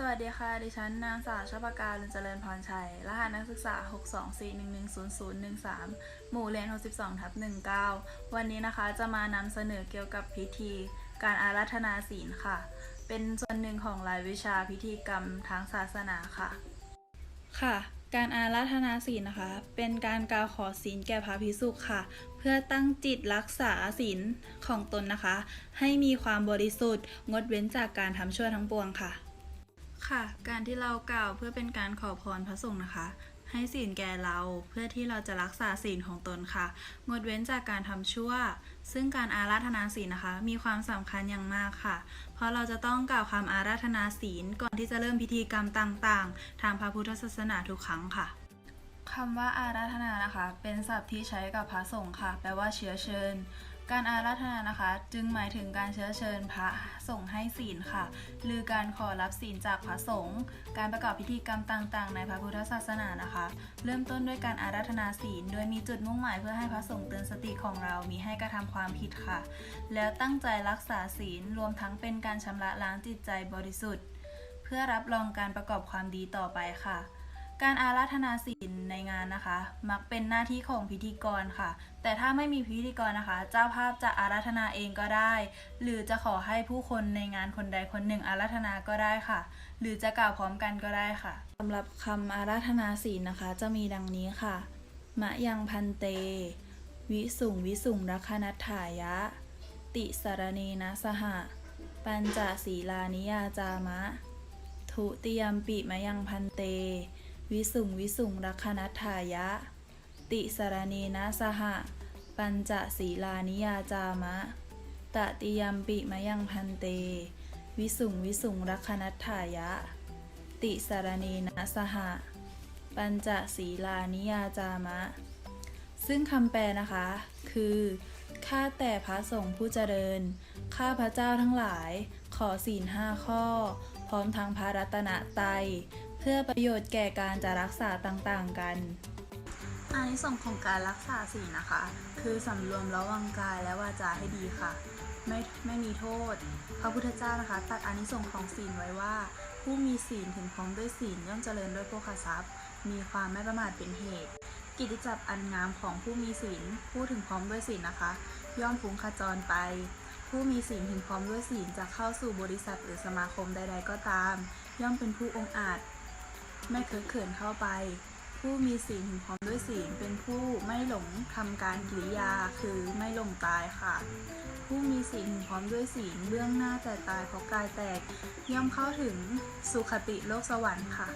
สวัสดีค่ะ ดิฉันนางสาวชปการุนเจริญพรชัย รหัสนักศึกษา 624110013 หมู่เรียน62ทับ19 วันนี้นะคะจะมานำเสนอเกี่ยวกับพิธีการอาราธนาศีลค่ะ เป็นส่วนหนึ่งของรายวิชาพิธีกรรมทางศาสนาค่ะ ค่ะ การอาราธนาศีลนะคะ เป็นการกล่าวขอศีลแก่พระภิกษุค่ะ เพื่อตั้งจิตรักษาศีลของตนนะคะ ให้มีความบริสุทธิ์ งดเว้นจากการทำชั่วทั้งปวงค่ะ ค่ะ การที่เรากล่าวเพื่อเป็นการขอพรพระสงฆ์นะคะ ให้ศีลแก่เราเพื่อที่เราจะรักษาศีลของตนค่ะ งดเว้นจากการทำชั่ว ซึ่งการอาราธนาศีลนะคะ มีความสำคัญอย่างมากค่ะ เพราะเราจะต้องกล่าวคำอาราธนาศีลก่อนที่จะเริ่มพิธีกรรมต่างๆ ทางพระพุทธศาสนาทุกครั้งค่ะคำว่าอาราธนานะคะ เป็นศัพท์ที่ใช้กับพระสงฆ์ค่ะ แปลว่าเชื้อเชิญ การอาราธนานะคะ จึงหมายถึงการเชื้อเชิญพระสงฆ์ให้ศีลค่ะ หรือการขอรับศีลจากพระสงฆ์การประกอบพิธีกรรมต่างๆ ในพระพุทธศาสนานะคะ เริ่มต้นด้วยการอาราธนาศีล โดยมีจุดมุ่งหมายเพื่อให้พระสงฆ์เตือนสติของเรามีให้กระทำความผิดค่ะ แล้วตั้งใจรักษาศีลรวมทั้งเป็นการชำระล้างจิตใจบริสุทธิ์ เพื่อรับรองการประกอบความดีต่อไปค่ะ การอาราธนาศีลในงานนะคะ มักเป็นหน้าที่ของพิธีกรค่ะ แต่ถ้าไม่มีพิธีกรนะคะ เจ้าภาพจะอาราธนาเองก็ได้ หรือจะขอให้ผู้คนในงานคนใดคนหนึ่งอาราธนาก็ได้ค่ะ หรือจะกล่าวพร้อมกันก็ได้ค่ะสำหรับคำอาราธนาศีลนะคะ จะมีดังนี้ค่ะ มะยังพันเต วิสุงวิสุงรัคนัตถายะ ติสารเนนะสหะ ปัญจศีลานิยาจามะ ทุติยมปิมะยังพันเต วิสุงวิสุงรัคนัตถายะ ติสารเนนะสหะ ปัญจศีลานิยาจามะ ตติยมปิมยังพันเต วิสุงวิสุงรัคนัตถายะ ติสารเนนะสหะ ปัญจศีลานิยาจามะ ซึ่งคำแปลนะคะ คือข้าแต่พระสงฆ์ผู้เจริญ ข้าพระเจ้าทั้งหลาย ขอศีลห้าข้อ พร้อมทั้งพระรัตนตรัยเพื่อประโยชน์แก่การจะรักษาต่างๆกันอานิสงส์ของการรักษาศีลนะคะ คือสำรวมระวังกายและวาจาให้ดีค่ะ ไม่ไม่มีโทษ พระพุทธเจ้านะคะตัดอานิสงส์ของศีลไว้ว่า ผู้มีศีลถึงพร้อมด้วยศีลย่อมเจริญด้วยโภคทรัพย์ มีความไม่ประมาทเป็นเหตุ กิจจับอันงามของผู้มีศีลผู้ถึงพร้อมด้วยศีลนะคะ ย่อมฟุ้งขจรไป ผู้มีศีลถึงพร้อมด้วยศีลจะเข้าสู่บริษัทหรือสมาคมใด ๆ ก็ตาม ย่อมเป็นผู้องอาจ ไม่เคอะเขินเข้าไป ผู้มีศีลถึงพร้อมด้วยศีลเป็นผู้ไม่หลงทำการกิริยาคือไม่หลงตายค่ะ ผู้มีศีลถึงพร้อมด้วยศีลเบื้องหน้าแต่ตายเพราะกายแตก ย่อมเข้าถึงสุขติโลกสวรรค์ค่ะ